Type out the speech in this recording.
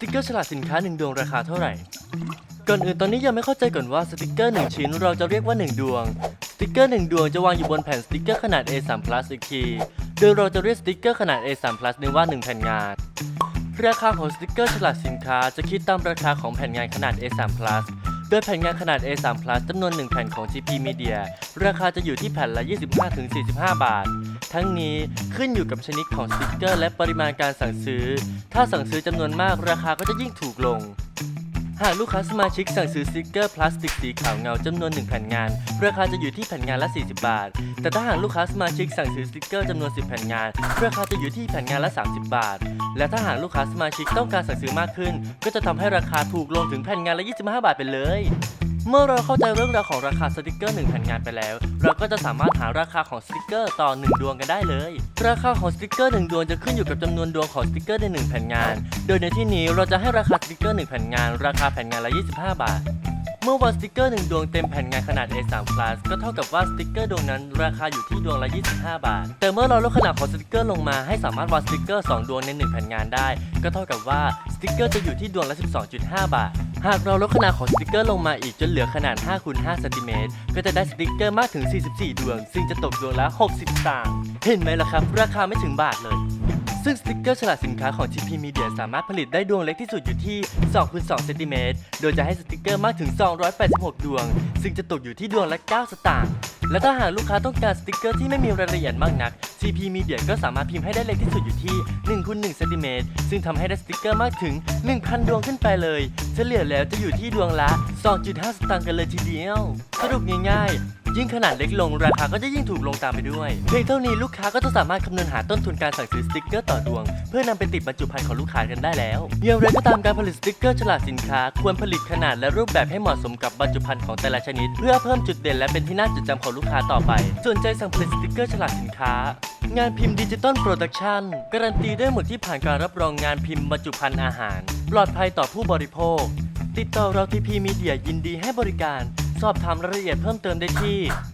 ติกเกอร์ฉลากสินค้า 1 ดวงราคาเท่าไหร่ ก่อนอื่นตอนนี้ยังไม่เข้าใจก่อนว่าสติกเกอร์ 1 ชิ้นเราจะเรียกว่า 1 ดวง สติกเกอร์ 1 ดวงจะวางอยู่บนแผ่นสติกเกอร์ขนาด A3 Plus อีกที โดยเราจะเรียกสติกเกอร์ขนาด A3 Plus นี้ว่า 1 แผ่นงาน ราคาของสติกเกอร์ฉลากสินค้าจะคิดตามราคาของแผ่นงานขนาด A3 Plus โดยแผ่นงานขนาด A3 Plus จำนวน 1 แผ่นของ GP Media ราคาจะอยู่ที่แผ่นละ 25-45 บาท ทั้งนี้ขึ้นอยู่กับชนิดของสติกเกอร์ และปริมาณการสั่งซื้อ ถ้าสั่งซื้อจำนวนมากราคาก็จะยิ่งถูกลง หากลูกค้าสมาชิกสั่งซื้อสติกเกอร์พลาสติกสีขาวเงาจำนวน1แผ่นงาน ราคาจะอยู่ที่แผ่นงานละ 40 บาท แต่ถ้าหากลูกค้าสมาชิกสั่งซื้อสติกเกอร์จำนวน 10 แผ่นงาน ราคาจะอยู่ที่แผ่นงานละ 30 บาท และถ้าหากลูกค้าสมาชิกต้องการสั่งซื้อมากขึ้น ก็จะทำให้ราคาถูกลงถึงแผ่นงานละ 25 บาทไปเลย เมื่อเราเข้าใจเรื่องราวของราคาสติกเกอร์1แผ่นงานไปแล้ว เราก็จะสามารถหาราคาของสติกเกอร์ต่อ 1 ดวงกันได้เลย ราคาของสติกเกอร์1ดวงจะขึ้นอยู่กับจำนวนดวงของสติกเกอร์ใน1แผ่นงาน โดยในที่นี้เราจะให้ราคาสติกเกอร์1แผ่นงาน ราคาแผ่นงานละ 25 บาท เมื่อวันสติกเกอร์1ดวงเต็มแผ่นงานขนาด A3 Plus ก็เท่ากับว่าสติกเกอร์ดวงนั้นราคาอยู่ที่ดวงละ 25 บาท แต่เมื่อเราลดขนาดของสติกเกอร์ลงมาให้สามารถวางสติกเกอร์2ดวงใน1แผ่นงานได้ ก็เท่ากับว่าสติกเกอร์จะอยู่ที่ดวงละ 12.5 บาท หากเราลดขนาดของสติกเกอร์ลงมาอีกจนเหลือขนาด5คูณ5เซนติเมตรก็จะได้สติกเกอร์มากถึง 44 ดวง ซึ่งจะตกดวงละ 60สตางค์เห็นไหมล่ะครับ ราคาไม่ถึงบาทเลยซึ่งสติกเกอร์ฉลากสินค้าของ GP Media สามารถผลิตได้ดวงเล็กที่สุดอยู่ที่2คูณ2เซนติเมตร โดยจะให้สติกเกอร์มากถึง 286 ดวง ซึ่งจะตกอยู่ที่ดวงละ 9 สตางค์ และถ้าหากลูกค้าต้องการสติกเกอร์ที่ไม่มีรายละเอียดมากนัก C.P Media ก็สามารถพิมพ์ให้ได้เล็กที่สุดอยู่ที่1คูณ1เซนติเมตรซึ่งทำให้ได้สติกเกอร์มากถึง 1,000 ดวงขึ้นไปเลย เฉลี่ยแล้วจะอยู่ที่ดวงละ 2.5 สตางค์กันเลยทีเดียว สรุปง่ายๆ ยิ่งขนาดเล็กลงราคาก็จะยิ่งถูกลงตามไปด้วยเพียงเท่านี้ลูกค้าก็จะสามารถคำนวณหาต้นทุนการสั่งซื้อสติกเกอร์ต่อดวง เพื่อนำไปติดบรรจุภัณฑ์ของลูกค้ากันได้แล้วอย่างไรก็ตามการผลิตสติกเกอร์ฉลากสินค้า ควรผลิตขนาดและรูปแบบให้เหมาะสมกับบรรจุภัณฑ์ของแต่ละชนิด เพื่อเพิ่มจุดเด่นและเป็นที่น่าจดจำของลูกค้าต่อไปสนใจสั่งผลิตสติกเกอร์ฉลากสินค้า งานพิมพ์ดิจิตอลโปรดักชันการันตีด้วยหมุดที่ผ่านการรับรองงานพิมพ์บรรจุภัณฑ์อาหาร ปลอดภัยต่อผู้บริโภค ติดต่อเราที่พีมีเดียยินดีให้บริการ สอบถามรายละเอียดเพิ่มเติมได้ที่0